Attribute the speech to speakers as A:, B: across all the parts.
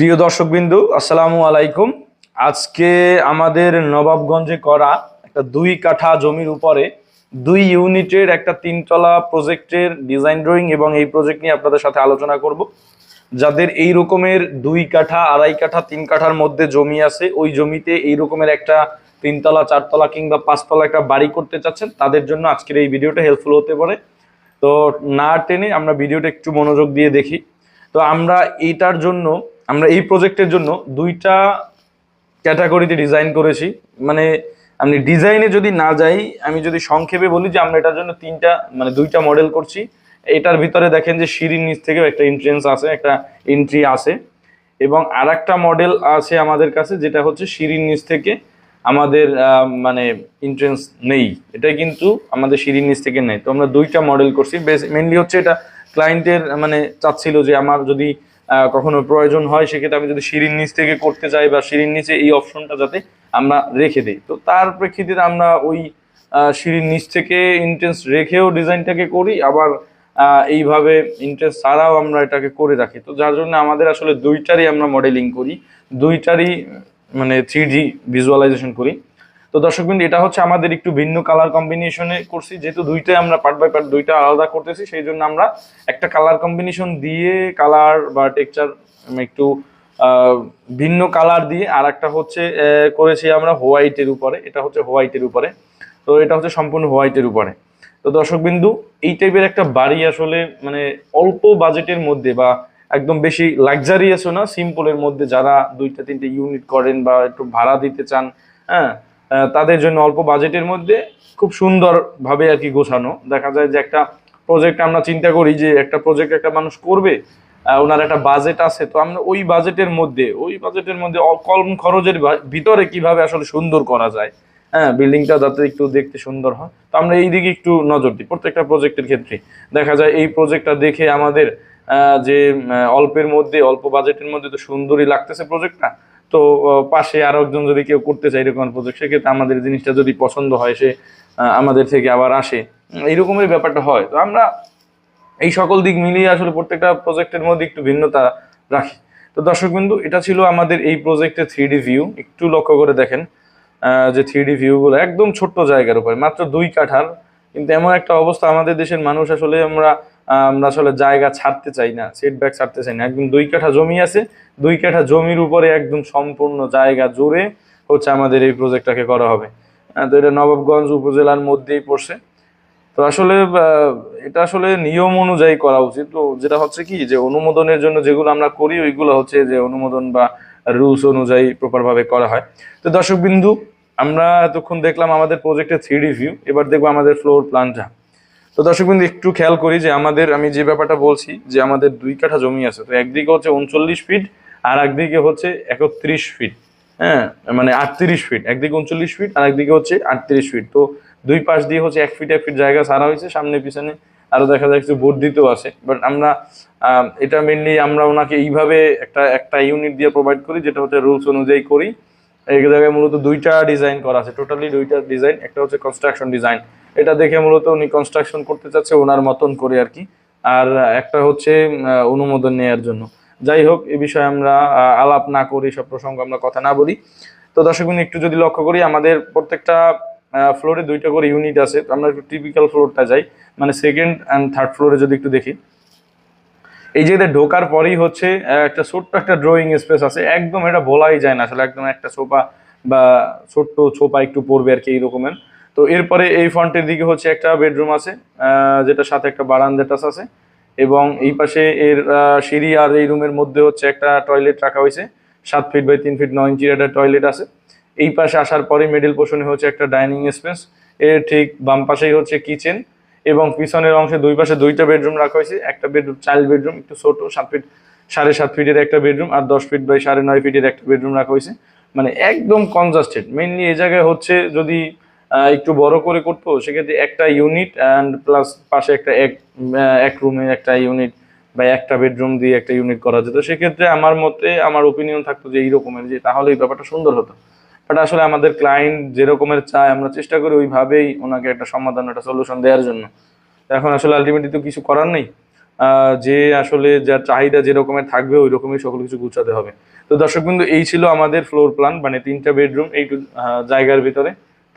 A: প্রিয় দর্শকবিন্দু, আসসালামু আলাইকুম। আজকে আমাদের নবাবগঞ্জে করা একটা দুই কাঠা জমির উপরে দুই ইউনিটের একটা তিনতলা প্রজেক্টের ডিজাইন ড্রয়িং এবং এই প্রজেক্ট নিয়ে আপনাদের সাথে আলোচনা করব। যাদের এই রকমের দুই কাঠা, আড়াই কাঠা, তিন কাঠার মধ্যে জমি আছে, ওই জমিতে এই রকমের একটা তিনতলা, চারতলা কিংবা পাঁচতলা একটা বাড়ি করতে চাচ্ছেন, তাদের জন্য আজকের এই ভিডিওটা হেল্পফুল হতে পারে। তো না টেনে আমরা ভিডিওটা একটু মনোযোগ দিয়ে দেখি। তো আমরা এইটার জন্য আমরা এই প্রজেক্টের জন্য দুইটা ক্যাটাগরিতে ডিজাইন করেছি। মানে আমি ডিজাইনে যদি না যাই, আমি যদি সংক্ষেপে বলি যে আমরা এটার জন্য তিনটা মানে দুইটা মডেল করছি। এটার ভিতরে দেখেন যে সিঁড়ির নিচ থেকেও একটা এন্ট্রেন্স আছে, একটা এন্ট্রি আছে। এবং আর একটা মডেল আছে আমাদের কাছে, যেটা হচ্ছে সিঁড়ির নিচ থেকে আমাদের মানে এন্ট্রেন্স নেই। এটা কিন্তু আমাদের সিঁড়ির নিচ থেকে নেই। তো আমরা দুইটা মডেল করছি। মেনলি হচ্ছে এটা ক্লায়েন্টের মানে চাচ্ছিল যে আমার যদি কখনো প্রয়োজন হয়, সেক্ষেত্রে আমি যদি সিঁড়ির নিচ থেকে করতে চাই বা সিঁড়ির নিচে এই অপশনটা যাতে আমরা রেখে দিই। তো তার প্রেক্ষিতে আমরা ওই সিঁড়ির নিচ থেকে ইন্টেন্স রেখেও ডিজাইনটাকে করি, আবার এইভাবে ইন্টেন্স ছাড়াও আমরা এটাকে করে রাখি। তো যার জন্য আমাদের আসলে দুইটারই আমরা মডেলিং করি, দুইটারই মানে থ্রি ভিজুয়ালাইজেশন করি। তো দর্শকবৃন্দ এটা হচ্ছে আমাদের একটু ভিন্ন কালার কম্বিনেশনে করছি যেহেতু দুইটাই আমরা পার্ট বাই পার্ট দুইটা আলাদা করতেছি, সেই জন্য আমরা একটা কালার কম্বিনেশন দিয়ে কালার বা টেক্সচার একটু ভিন্ন কালার দিয়ে আর একটা হচ্ছে করেছি আমরা হোয়াইটের উপরে। এটা হচ্ছে হোয়াইটের উপরে। তো এটা হচ্ছে সম্পূর্ণ হোয়াইটের উপরে। তো দর্শকবিন্দু এই টাইপের একটা বাড়ি আসলে মানে অল্প বাজেটের মধ্যে বা একদম বেশি লাক্সারিয়াসও না সিম্পলের মধ্যে যারা দুইটা, তিনটে ইউনিট করেন বা একটু ভাড়া দিতে চান হ্যাঁ তাদের জন্য অল্প বাজেটের মধ্যে খুব সুন্দরভাবে আর কি গোছানো। দেখা যায় যে একটা প্রজেক্ট আমরা চিন্তা করি যে একটা প্রজেক্ট একটা মানুষ করবে ওনার একটা বাজেট আছে, তো আমরা ওই বাজেটের মধ্যে, ওই বাজেটের মধ্যে কম খরচের ভিতরে কীভাবে আসলে সুন্দর করা যায়? হ্যাঁ বিল্ডিংটা যাতে একটু দেখতে সুন্দর হয়। তো আমরা এই দিকে একটু নজর দিই প্রত্যেকটা প্রজেক্টের ক্ষেত্রে। দেখা যায় এই প্রজেক্টটা দেখে আমাদের যে অল্পের মধ্যে, অল্প বাজেটের মধ্যে তো সুন্দরই লাগতেছে প্রজেক্টটা তো পাশে আরও একজন যদি কেউ করতে চায় এরকম প্রজেক্ট সেক্ষেত্রে আমাদের জিনিসটা যদি পছন্দ হয়, সে আমাদের থেকে আবার আসে। এইরকমের ব্যাপারটা হয়। তো আমরা এই সকল দিক মিলিয়ে আসলে প্রত্যেকটা প্রজেক্টের মধ্যে একটু ভিন্নতা রাখি। তো দর্শক বিন্দু এটা ছিল আমাদের এই প্রজেক্টের থ্রি ভিউ একটু লক্ষ্য করে দেখেন যে থ্রি ভিউগুলো একদম ছোট্ট জায়গার উপরে, মাত্র দুই কাঠার। কিন্তু এমন একটা অবস্থা আমাদের দেশের মানুষ আসলে আমরা আমরা আসলে জায়গা ছাড়তে চাই না সেট ব্যাক ছাড়তে চাই না। একদম দুই কাঠা জমি আছে, দুই কাঠা জমির উপরে একদম সম্পূর্ণ জায়গা জুড়ে হচ্ছে আমাদের এই প্রজেক্টটাকে করা হবে। তো এটা নবাবগঞ্জ উপজেলার মধ্যেই পড়ছে। তো আসলে এটা আসলে নিয়ম অনুযায়ী করা উচিত। তো যেটা হচ্ছে কি, যে অনুমোদনের জন্য যেগুলো আমরা করি, ওইগুলো হচ্ছে যে অনুমোদন বা রুলস অনুযায়ী প্রপার ভাবে করা হয়। তো দর্শক বিন্দু আমরা এতক্ষণ দেখলাম আমাদের প্রজেক্টের থ্রি ভিউ এবার দেখব আমাদের ফ্লোর প্ল্যানটা তো দর্শক বিন্দু একটু খেয়াল করি যে আমাদের, আমি যে ব্যাপারটা বলছি যে আমাদের দুই কাঠা জমি আছে, তো একদিকে হচ্ছে উনচল্লিশ ফিট আর একদিকে হচ্ছে একত্রিশ ফিট হ্যাঁ মানে আটত্রিশ ফিট, একদিকে উনচল্লিশ ফিট আর একদিকে হচ্ছে আটত্রিশ ফিট, তো দুই পাশ দিয়ে হচ্ছে এক ফিট এক ফিট জায়গা সারা হয়েছে, সামনে পিছনে আরও দেখা যায় কিছু বর্ধিতও আছে বাট আমরা এটা মেনলি আমরা ওনাকে এইভাবে একটা একটা ইউনিট দিয়ে প্রোভাইড করি, যেটা হচ্ছে রুলস অনুযায়ী করি। এই জায়গায় মূলত দুইটা ডিজাইন করা আছে টোটালি দুইটা ডিজাইন একটা হচ্ছে কনস্ট্রাকশন ডিজাইন এটা দেখে মূলত উনি কনস্ট্রাকশন করতে চাচ্ছে ওনার মতন করে আর কি। আর একটা হচ্ছে অনুমোদন নেওয়ার জন্য। যাই হোক, এ বিষয়ে আমরা আলাপ না করি সব প্রসঙ্গ আমরা কথা না বলি। তো দর্শক একটু যদি লক্ষ্য করি, আমাদের প্রত্যেকটা ফ্লোরে দুইটা করে ইউনিট আছে। তো আমরা একটু টিপিক্যাল ফ্লোরটা যাই। মানে সেকেন্ড অ্যান্ড থার্ড ফ্লোরে যদি একটু দেখি। এই যে ঢোকার পরেই হচ্ছে একটা ছোট্ট একটা ড্রয়িং স্পেস আছে। একদম এটা বলাই যায় না, আসলে একদম একটা সোফা বা ছোট্ট ছোপা একটু পড়বে আর কি এই রকমের তো এরপরে এই ফ্রন্টের দিকে হচ্ছে একটা বেডরুম আছে যেটা সাথে একটা বারান্দা টাচ আছে এবং এই পাশে এর সিঁড়ি আর এই রুমের মধ্যে হচ্ছে একটা টয়লেট রাখা হয়েছে, সাত ফিট বাই তিন ফিট নয় ইঞ্চির একটা টয়লেট আছে। এই পাশে আসার পরে মিডিল পোর্শনে হচ্ছে একটা ডাইনিং স্পেস, এর ঠিক বাম পাশেই হচ্ছে কিচেন এবং পিছনের অংশে দুই পাশে দুইটা বেডরুম রাখা হয়েছে, একটা বেডরুম, চাইল্ড বেডরুম, একটু ছোট, সাত ফিট, সাড়ে সাত ফিটের একটা বেডরুম আর দশ ফিট বাই সাড়ে নয় ফিটের একটা বেডরুম রাখা হয়েছে। মানে একদম কনজাস্টেড মেইনলি এই জায়গায় হচ্ছে যদি একটু বড় করে করতো, সেক্ষেত্রে একটা ইউনিট অ্যান্ড প্লাস পাশে একটা এক এক রুমে একটা ইউনিট বা একটা বেডরুম দিয়ে একটা ইউনিট করা যেত। সেক্ষেত্রে আমার মতে, আমার ওপিনিয়ন থাকতো যে এই রকমের যে তাহলে এই ব্যাপারটা সুন্দর হতো। বাট আসলে আমাদের ক্লায়েন্ট যেরকমের চায়, আমরা চেষ্টা করি ওইভাবেই ওনাকে একটা সমাধান, একটা সলিউশন দেওয়ার জন্য। এখন আসলে আলটিমেটলি তো কিছু করার নেই। যে আসলে যার চাহিদা যেরকমের থাকবে ওই রকমই সকল কিছু গুছাতে হবে। তো দর্শক বিন্দু এই ছিল আমাদের ফ্লোর প্ল্যান মানে তিনটা বেডরুম এই জায়গার ভিতরে।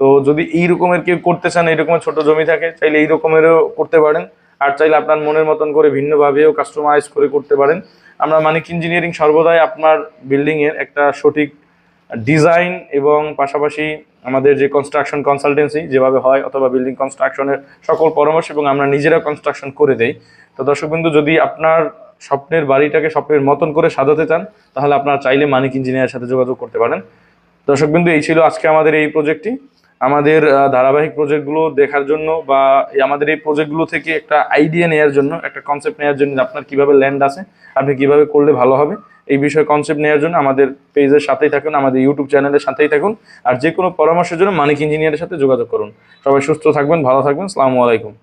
A: তো যদি এই রকমের কেউ করতে চান, এই রকমের ছোট জমি থাকে, চাইলে এই রকমেরও করতে পারেন। আর চাইলে আপনার মনের মতন করে ভিন্নভাবেও কাস্টমাইজ করে করতে পারেন। আমরা মানিক ইঞ্জিনিয়ারিং সর্বদাই আপনার বিল্ডিং এর একটা সঠিক ডিজাইন এবং পাশাপাশি আমাদের যে কনস্ট্রাকশন কনসালটেন্সি যেভাবে হয়, অথবা বিল্ডিং কনস্ট্রাকশনের সকল পরামর্শ এবং আমরা নিজেরা কনস্ট্রাকশন করে দেই। তো দর্শকবিন্দু, যদি আপনার স্বপ্নের বাড়িটাকে স্বপ্নের মতন করে সাজাতে চান, তাহলে আপনারা চাইলে মানিক ইঞ্জিনিয়ারের সাথে যোগাযোগ করতে পারেন। দর্শকবিন্দু, এই ছিল আজকে আমাদের এই প্রজেক্টটি আমাদের ধারাবাহিক প্রজেক্টগুলো দেখার জন্য বা আমাদের এই প্রজেক্টগুলো থেকে একটা আইডিয়া নেওয়ার জন্য, একটা কনসেপ্ট নেওয়ার জন্য আপনার কীভাবে ল্যান্ড আছে, আপনি কীভাবে করলে ভালো হবে, এই বিষয়ে কনসেপ্ট নেওয়ার জন্য আমাদের পেজের সাথেই থাকুন, আমাদের ইউটিউব চ্যানেলের সাথেই থাকুন, আর যে কোনো পরামর্শের জন্য মানিক ইঞ্জিনিয়ারের সাথে যোগাযোগ করুন। সবাই সুস্থ থাকবেন, ভালো থাকবেন সালামু আলাইকুম।